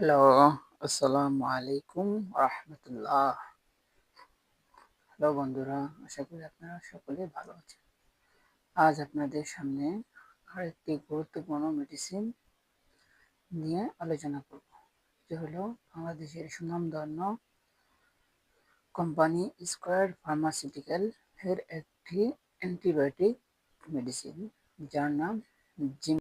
Hello, আসসালামু আলাইকুম রাহমাতুল্লাহ। হ্যালো বন্ধুরা, আশা করি আপনারা সকলেই ভালো আছেন। আজ আপনাদের সামনে আরেকটি গুরুত্বপূর্ণ মেডিসিন নিয়ে আলোচনা করব যে হলো বাংলাদেশের সুনামধন্য কোম্পানি স্কোয়ার ফার্মাসিউটিক্যাল এর একটি অ্যান্টিবায়োটিক মেডিসিন যার নাম জিম